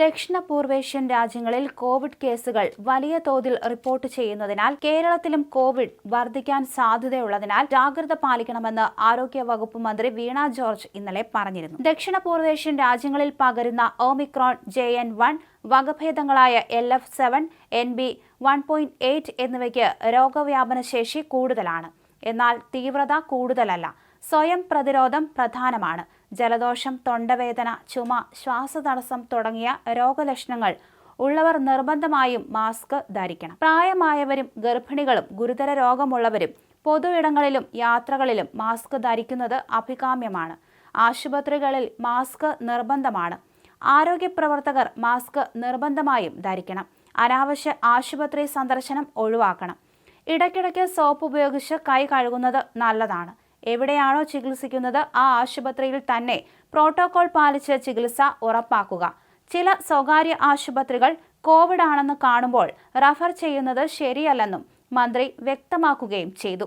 ദക്ഷിണ പൂർവേഷ്യൻ രാജ്യങ്ങളിൽ കോവിഡ് കേസുകൾ വലിയ തോതിൽ റിപ്പോർട്ട് ചെയ്യുന്നതിനാൽ കേരളത്തിലും കോവിഡ് വർദ്ധിക്കാൻ സാധ്യതയുള്ളതിനാൽ ജാഗ്രത പാലിക്കണമെന്ന് ആരോഗ്യ വകുപ്പ് മന്ത്രി വീണ ജോർജ് ഇന്നലെ പറഞ്ഞിരുന്നു. ദക്ഷിണ പൂർവേഷ്യൻ രാജ്യങ്ങളിൽ പകരുന്ന omicron J N one വകഭേദങ്ങളായ L F seven N B one point eight എന്നിവയ്ക്ക് രോഗവ്യാപന ശേഷി കൂടുതലാണ്. എന്നാൽ തീവ്രത കൂടുതലല്ല. സ്വയം പ്രതിരോധം പ്രധാനമാണ്. ജലദോഷം തൊണ്ടവേദന ചുമ ശ്വാസതടസ്സം തുടങ്ങിയ രോഗലക്ഷണങ്ങൾ ഉള്ളവർ നിർബന്ധമായും മാസ്ക് ധരിക്കണം. പ്രായമായവരും ഗർഭിണികളും ഗുരുതര രോഗമുള്ളവരും പൊതു ഇടങ്ങളിലും യാത്രകളിലും മാസ്ക് ധരിക്കുന്നത് അഭികാമ്യമാണ്. ആശുപത്രികളിൽ മാസ്ക് നിർബന്ധമാണ്. ആരോഗ്യ പ്രവർത്തകർ മാസ്ക് നിർബന്ധമായും ധരിക്കണം. അനാവശ്യ ആശുപത്രി സന്ദർശനം ഒഴിവാക്കണം. ഇടയ്ക്കിടയ്ക്ക് സോപ്പ് ഉപയോഗിച്ച് കൈ കഴുകുന്നത് നല്ലതാണ്. എവിടെയാണോ ചികിത്സിക്കുന്നത് ആ ആശുപത്രിയിൽ തന്നെ പ്രോട്ടോകോൾ പാലിച്ച് ചികിത്സ ഉറപ്പാക്കുക. ചില സ്വകാര്യ ആശുപത്രികൾ കോവിഡ് ആണെന്ന് കാണുമ്പോൾ റഫർ ചെയ്യുന്നത് ശരിയല്ലെന്നും മന്ത്രി വ്യക്തമാക്കുകയും ചെയ്തു.